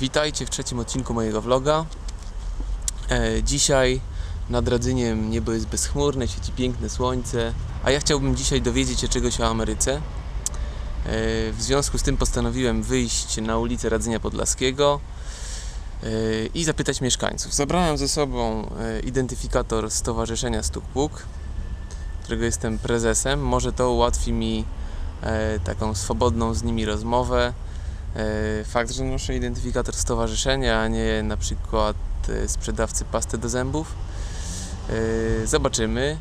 Witajcie w trzecim odcinku mojego vloga. E, dzisiaj nad Radzyniem niebo jest bezchmurne, świeci piękne słońce, a ja chciałbym dzisiaj dowiedzieć się czegoś o Ameryce. E, w związku z tym postanowiłem wyjść na ulicę Radzynia Podlaskiego e, i zapytać mieszkańców. Zabrałem ze sobą identyfikator Stowarzyszenia Stukpuk, którego jestem prezesem. Może to ułatwi mi taką swobodną z nimi rozmowę. E, Fakt, że noszę identyfikator stowarzyszenia, a nie na przykład e, sprzedawcy pasty do zębów. E, Zobaczymy.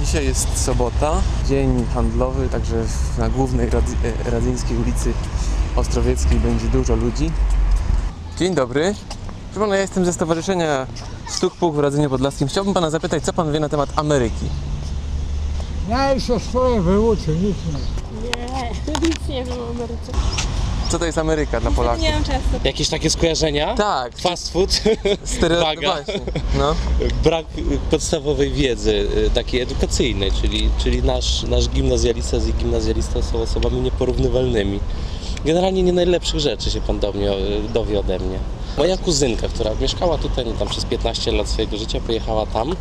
Dzisiaj jest sobota, dzień handlowy, także na głównej Radzyńskiej ulicy Ostrowieckiej będzie dużo ludzi. Dzień dobry. Proszę pana, ja jestem ze Stowarzyszenia Stuk Puk w Podlaskim. Chciałbym pana zapytać, co pan wie na temat Ameryki? Ja jeszcze swoje wyuczę, nic nie. Nie, nic nie wiem o Ameryce. Co to jest Ameryka dla Polaków? Nie mam czasu. Jakieś takie skojarzenia? Tak, Fast food, stereotyp waga. właśnie. No. brak y, podstawowej wiedzy y, takiej edukacyjnej, czyli, czyli nasz, nasz gimnazjalista z gimnazjalista są osobami nieporównywalnymi. Generalnie nie najlepszych rzeczy się pan do mnie, y, dowie ode mnie. Moja kuzynka, która mieszkała tutaj no, tam przez 15 lat swojego życia, pojechała tam, e,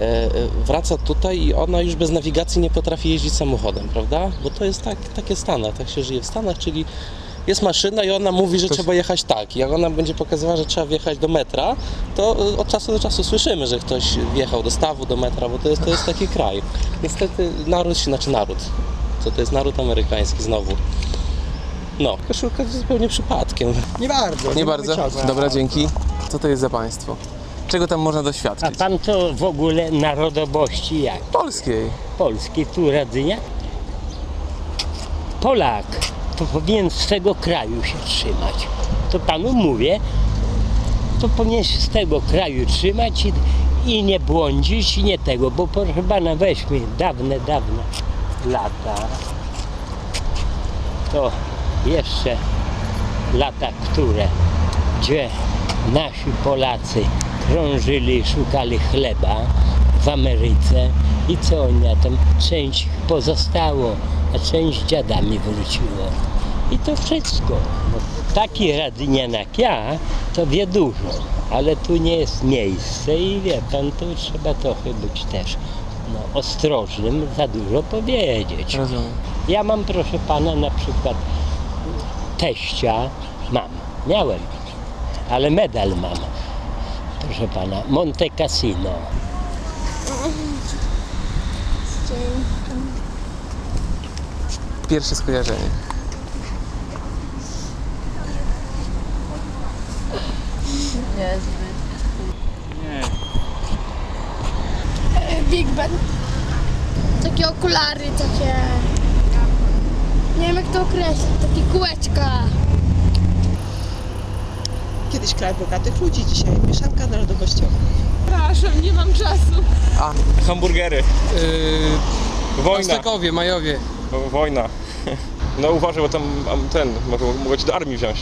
e, wraca tutaj i ona już bez nawigacji nie potrafi jeździć samochodem, prawda? Bo to jest tak, takie Stanach, tak się żyje w Stanach, czyli jest maszyna i ona mówi, że trzeba jechać tak. Jak ona będzie pokazywała, że trzeba wjechać do metra, to y, od czasu do czasu słyszymy, że ktoś wjechał do stawu, do metra, bo to jest, to jest taki kraj. Niestety naród, się- znaczy naród, co to jest naród amerykański znowu. No, koszulka zupełnie przypadkiem. Nie bardzo. Nie mamy bardzo? czasu. Dobra, dzięki. Co to jest za państwo? Czego tam można A doświadczyć? pan to w ogóle narodowości jak? Polskiej. Polski, tu Radzynia? Polak to powinien z tego kraju się trzymać. To panu mówię, to powinien się z tego kraju trzymać i, i nie błądzić i nie tego, bo proszę pana weźmy dawne, dawne lata. To jeszcze lata, które, gdzie nasi Polacy krążyli szukali chleba w Ameryce i co oni na tym? Część pozostało, a część dziadami wróciło. I to wszystko. No, taki radynian jak ja, to wie dużo, ale tu nie jest miejsce i wie pan, tu trzeba trochę być też no, ostrożnym, za dużo powiedzieć. Rozumiem. Ja mam, proszę pana, na przykład teścia mam, miałem, ale medal mam. Proszę pana, Monte Cassino. Pierwsze skojarzenie. Big Ben. Takie okulary, takie... Nie wiem jak to określić, takie kółeczka. Kiedyś kraj bogatych ludzi, dzisiaj mieszanka narodowościowa. Przepraszam, nie mam czasu. Hamburgery. Wojna. Aztekowie, Majowie. Wojna. No uważaj, bo tam am, ten, mogą, mogą cię do armii wziąć.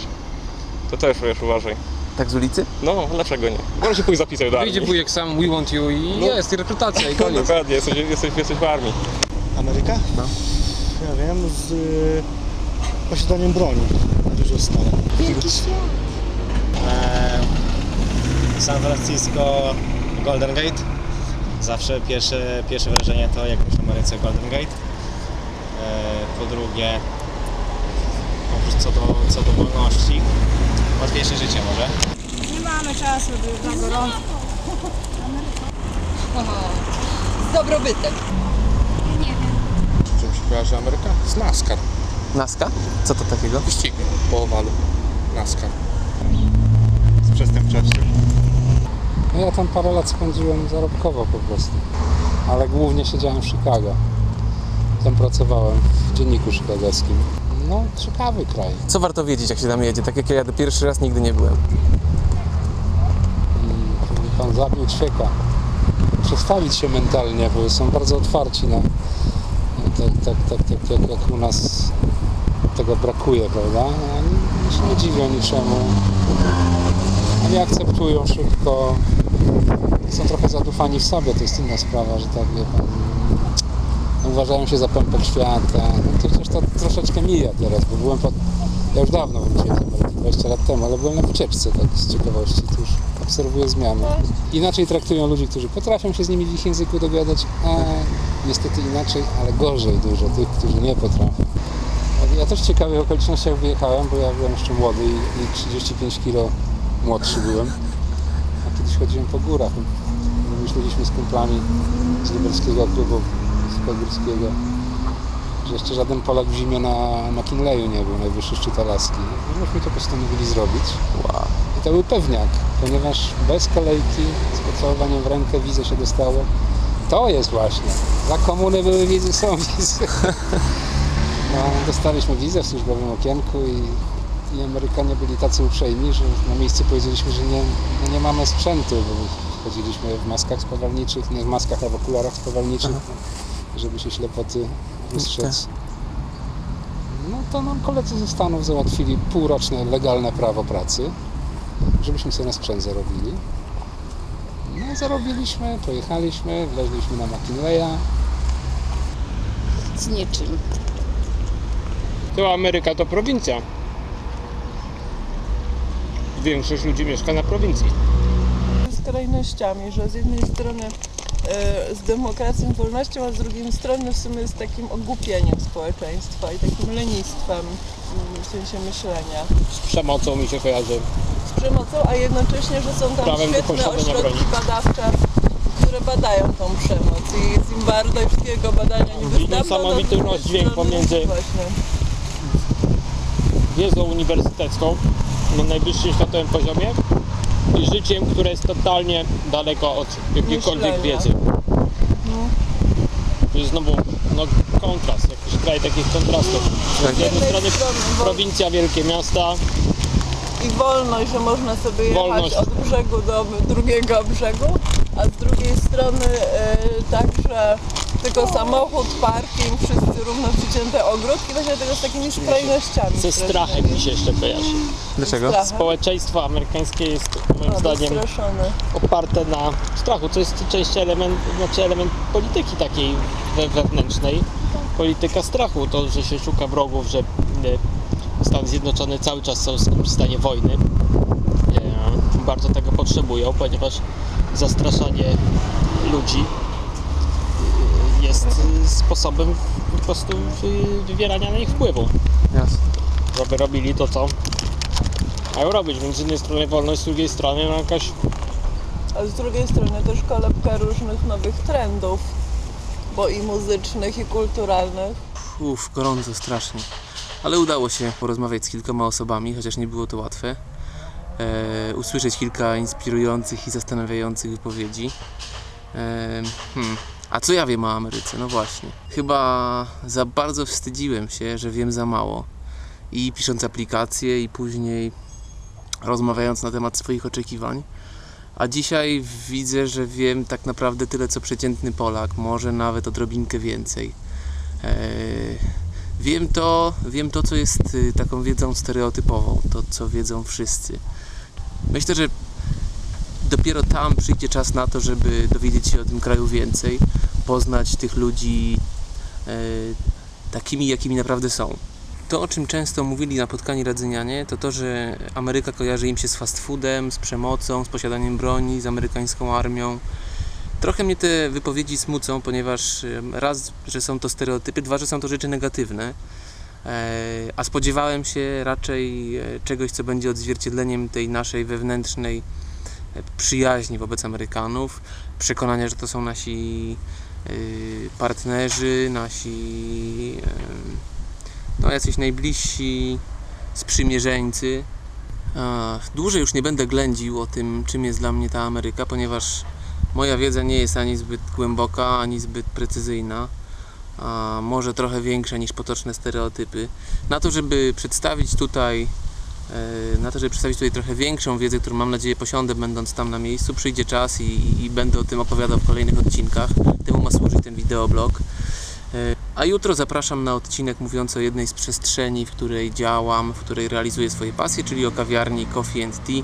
To też wiesz, uważaj. Tak z ulicy? No, dlaczego nie? Może się pójść zapisać do armii. Wyjdzie wujek sam, we want you i No. jest, i rekrutacja i koniec. dokładnie, jesteś, jesteś, jesteś w armii. Ameryka? No. Ja wiem, z y, posiadaniem broni skalę. Wielki świat. San Francisco Golden Gate. Zawsze pierwsze, pierwsze wrażenie to jak myślę o Ameryce Golden Gate. E, po drugie, oprócz co do, co do wolności, łatwiejsze życie może. Nie mamy czasu na gorąco. z dobrobytem. Czym się kojarzy Ameryka? Z NASCAR. Naska? Co to takiego? Wyścigi po owalu. NASCAR. Z przestępczością. No ja tam parę lat spędziłem zarobkowo po prostu, ale głównie siedziałem w Chicago. Tam pracowałem w dzienniku chicagowskim. No, ciekawy kraj. Co warto wiedzieć, jak się tam jedzie? Tak jak ja jadę pierwszy raz, nigdy nie byłem. Mówi Pan zabił ćwieka. Przestawić się mentalnie, bo są bardzo otwarci na tak, tak, tak, tak jak, jak u nas tego brakuje, prawda? Oni się nie dziwią niczemu. Oni akceptują szybko. Są trochę zadufani w sobie, to jest inna sprawa, że tak wie pan. Uważają się za pępek świata. No przecież to troszeczkę mija teraz, bo byłem pod... Ja już dawno Ameryki 20 lat temu, ale byłem na wycieczce tak z ciekawości, to już obserwuję zmiany. Inaczej traktują ludzi, którzy potrafią się z nimi w ich języku dogadać, a niestety inaczej, ale gorzej dużo tych, którzy nie potrafią. Ja też w ciekawych okolicznościach wyjechałem, bo ja byłem jeszcze młody i 35 kilo młodszy byłem. Kiedyś chodziłem po górach. Myśleliśmy z kumplami z lubelskiego klubu skogórskiego, że jeszcze żaden Polak w zimie na McKinleyu nie był, najwyższy szczyt Alaski. I myśmy to postanowili zrobić. Wow. I to był pewniak, ponieważ bez kolejki, z pocałowaniem w rękę wizę się dostało. To jest właśnie. Za komuny były wizy, są wizy. No, dostaliśmy wizę w służbowym okienku i, i Amerykanie byli tacy uprzejmi, że na miejscu powiedzieliśmy, że nie, no nie mamy sprzętu, bo chodziliśmy w maskach spawalniczych, nie w maskach, a w okularach spawalniczych, żeby się ślepoty wystrzec. No to nam koledzy ze Stanów załatwili półroczne legalne prawo pracy, żebyśmy sobie na sprzęt zarobili. No zarobiliśmy, pojechaliśmy, wleźliśmy na McKinleya, Z niczym. To Ameryka to prowincja. Większość ludzi mieszka na prowincji. skrajnościami, że z jednej strony e, z demokracją, wolnością, a z drugiej strony w sumie z takim ogłupieniem społeczeństwa i takim lenistwem mm, w sensie myślenia. Z przemocą mi się kojarzy. Z przemocą, a jednocześnie, że są tam Prawem do świetne posiadania ośrodki broni. badawcze, które badają tą przemoc i Zimbardo i wszystkiego badania nie Widzi wystarczą. niesamowity rozdźwięk pomiędzy- Właśnie. wiedzą uniwersytecką na najwyższym światowym poziomie i życiem, które jest totalnie daleko od jakiejkolwiek Myślenia. wiedzy. To jest znowu no, kontrast, jakiś kraj takich kontrastów. Z jednej strony prowincja, wielkie miasta, i wolność, że można sobie jechać Wolność. od brzegu do drugiego brzegu, a z drugiej strony tylko samochód, parking, wszyscy równo przycięte ogródki, właśnie tego z takimi skrajnościami. ze strachem mi się jeszcze kojarzy. Dlaczego? Strachem. Społeczeństwo amerykańskie jest moim No, zdaniem oparte na strachu, co jest część element, znaczy element polityki takiej we- wewnętrznej. Polityka strachu, to, że się szuka wrogów, że e, Stany Zjednoczone cały czas są w stanie wojny. E, Bardzo tego potrzebują, ponieważ zastraszanie ludzi jest sposobem po prostu wy- wywierania na nich wpływu. Jasne. Żeby robili to, co mają robić. Więc z jednej strony wolność, z drugiej strony no jakaś A z drugiej strony też kolebka różnych nowych trendów, bo i muzycznych, i kulturalnych. Uff, gorąco strasznie. Ale udało się porozmawiać z kilkoma osobami, chociaż nie było to łatwe. E, usłyszeć kilka inspirujących i zastanawiających wypowiedzi. E, hmm. A co ja wiem o Ameryce? No właśnie. Chyba za bardzo wstydziłem się, że wiem za mało. I pisząc aplikacje, i później rozmawiając na temat swoich oczekiwań. A dzisiaj widzę, że wiem tak naprawdę tyle co przeciętny Polak, może nawet odrobinkę więcej. Eee, Wiem to, wiem to, co jest y, taką wiedzą stereotypową, to co wiedzą wszyscy. Myślę, że dopiero tam przyjdzie czas na to, żeby dowiedzieć się o tym kraju więcej, poznać tych ludzi e, takimi, jakimi naprawdę są. To, o czym często mówili na spotkaniu radzynianie, to to, że Ameryka kojarzy im się z fast foodem, z przemocą, z posiadaniem broni, z amerykańską armią. Trochę mnie te wypowiedzi smucą, ponieważ raz, że są to stereotypy, dwa, że są to rzeczy negatywne, e, a spodziewałem się raczej e, czegoś, co będzie odzwierciedleniem tej naszej wewnętrznej przyjaźni wobec Amerykanów, przekonania, że to są nasi e, partnerzy, nasi no, jacyś najbliżsi sprzymierzeńcy. Dłużej już nie będę ględził o tym, czym jest dla mnie ta Ameryka, ponieważ moja wiedza nie jest ani zbyt głęboka, ani zbyt precyzyjna, może trochę większa niż potoczne stereotypy. Na to, żeby przedstawić tutaj na to, żeby przedstawić tutaj trochę większą wiedzę, którą mam nadzieję posiądę, będąc tam na miejscu, przyjdzie czas i, i będę o tym opowiadał w kolejnych odcinkach. Temu ma służyć ten wideoblog. E, A jutro zapraszam na odcinek mówiący o jednej z przestrzeni, w której działam, w której realizuję swoje pasje, czyli o kawiarni Coffee and Tea.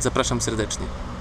Zapraszam serdecznie.